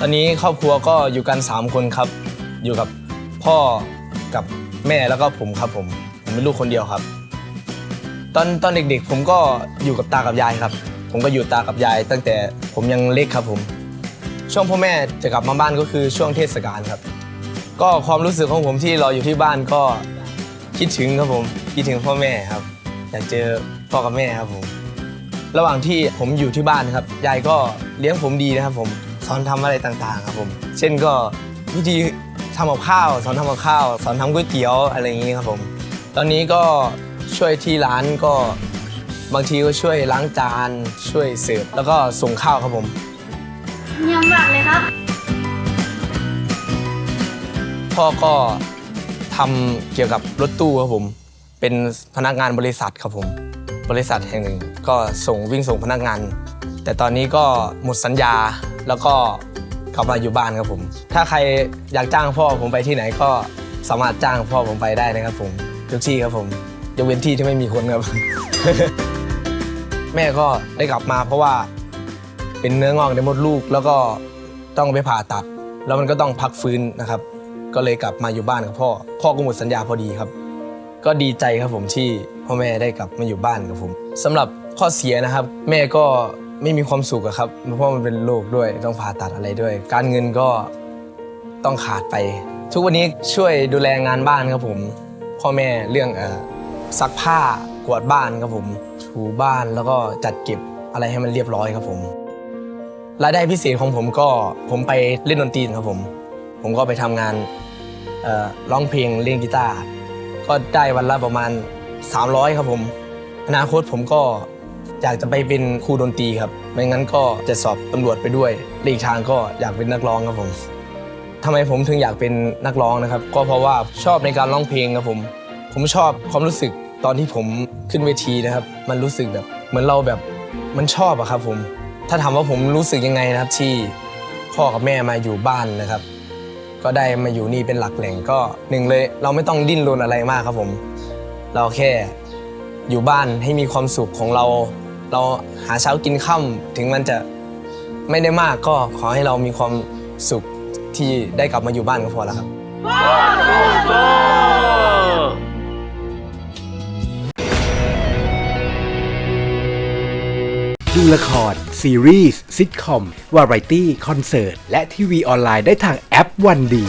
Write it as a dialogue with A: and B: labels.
A: ตอนนี้ครอบครัวก็อยู่กัน 3 คนครับ อยู่กับพ่อกับแม่แล้วก็ผมครับผมผมเป็นลูกคนเดียวครับ ตอนตอนเด็กๆ ผมก็อยู่กับตากับยายครับ ผมก็อยู่ตากับยาย ตั้งแต่ผมยังเล็กครับผม ช่วงพ่อแม่จะกลับมาบ้านก็คือช่วงเทศกาลครับ ก็ความรู้สึกของผมที่รออยู่ที่บ้านก็คิดถึงครับผมคิดถึงพ่อแม่ครับ อยากเจอพ่อกับแม่ครับผม ระหว่างที่ผมอยู่ที่บ้านครับยายก็เลี้ยงผมดีนะครับผม สอนทำอะไรต่างๆครับผม เช่นก็วิธีทำกับข้าว สอนทำกับข้าว สอนทำก๋วยเตี๋ยวอะไรอย่างนี้ครับผม ตอนนี้ก็ช่วยที่ร้านก็บางทีก็ช่วยล้างจานช่วยเสิร์ฟแล้วก็ส่งข้าวครับผม
B: เยี่ยมมากเลยครับ
A: พ่อก็ทำเกี่ยวกับรถตู้ครับผม เป็นพนักงานบริษัทครับผม บริษัทแห่งหนึ่ง ก็ส่งวิ่งส่งพนักงาน แต่ตอนนี้ก็หมดสัญญา แล้วก็กลับมาอยู่บ้านครับผม ถ้าใครอยากจ้างพ่อผมไปที่ไหนก็สามารถจ้างพ่อผมไปได้นะครับผมทุกที่ครับผมยกเว้นที่ที่ไม่มีคนครับ แม่ก็ได้กลับมาเพราะว่าเป็นเนื้องอกในมดลูก แล้วก็ต้องไปผ่าตัด แล้วมันก็ต้องพักฟื้นนะครับ ก็เลยกลับมาอยู่บ้านกับพ่อ พ่อก็หมดสัญญาพอดีครับ ก็ดีใจครับผมที่พ่อแม่ได้กลับมาอยู่บ้านกับผมสำหรับข้อเสียนะครับ แม่ก็ ไม่มีความสุขอะครับ เพราะมันเป็นโรคด้วยต้องผ่าตัดอะไรด้วย การเงินก็ต้องขาดไป ทุกวันนี้ช่วยดูแลงานบ้านครับผม พ่อแม่เรื่องเอ่อซักผ้ากวาดบ้านครับผมถูบ้านแล้วก็จัดเก็บอะไรให้มันเรียบร้อยครับผมรายได้พิเศษของผมก็ผมไปเล่นดนตรีครับผม ผมก็ไปทำงานเอ่อร้องเพลงเล่นกีตาร์ก็ได้วันละประมาณ 300 ครับผม อนาคตผมก็ อยากจะไปเป็นครูดนตรีครับ ไม่งั้นก็จะสอบตำรวจไปด้วยและอีกทางก็อยากเป็นนักร้องครับผมทำไมผมถึงอยากเป็นนักร้องนะครับ ก็เพราะว่าชอบในการร้องเพลงครับผม ผมชอบความรู้สึกตอนที่ผมขึ้นเวทีนะครับ มันรู้สึกแบบ เหมือนเราแบบมันชอบอะครับผม ถ้าถามว่าผมรู้สึกยังไงนะครับ ที่พ่อกับแม่มาอยู่บ้านนะครับ ก็ได้มาอยู่นี่เป็นหลักแหล่งก็หนึ่งเลย เราไม่ต้องดิ้นรนอะไรมากครับผม เราแค่อยู่บ้านให้มีความสุขของเรา เราหาเช้ากินค่ำถึงมันจะไม่ได้มากก็ขอให้เรามีความสุขที่ได้กลับมาอยู่บ้านก็พอแล้วครับ
C: ดูละคร ซีรีส์ซิทคอม วาไรตี้ คอนเสิร์ต และทีวีออนไลน์ได้ทางแอปวันดี